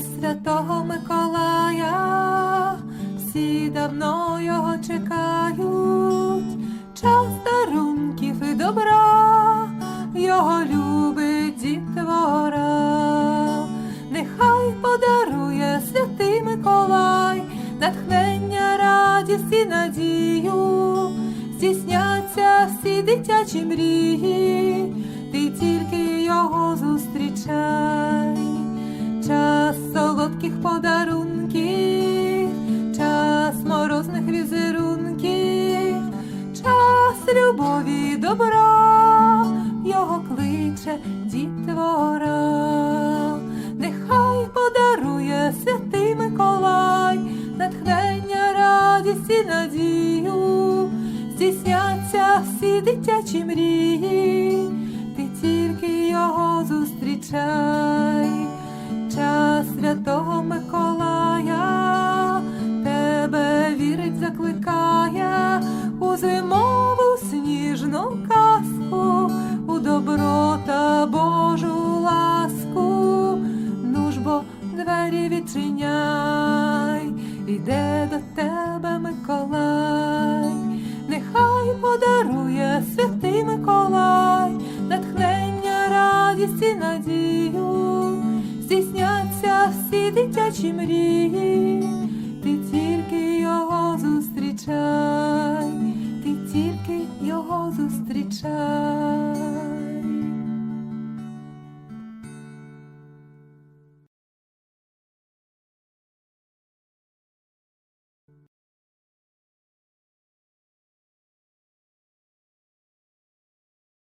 святого Миколая, всі давно його чекають, час дарунків і добра, його любить дітвора. Нехай подарує святий Миколай, натхнення, радість і надію, здійсняться всі дитячі мрії, ти тільки його зустрічай, любові добра, його кличе дітвора. Нехай подарує святий Миколай, натхнення, радість і надію, здійсняться всі дитячі мрії, ти тільки його зустрічай, двері відчиняй, іде до тебе Миколай, нехай подарує святий Миколай, натхнення, радість і надію, здійсняться всі дитячі мрії,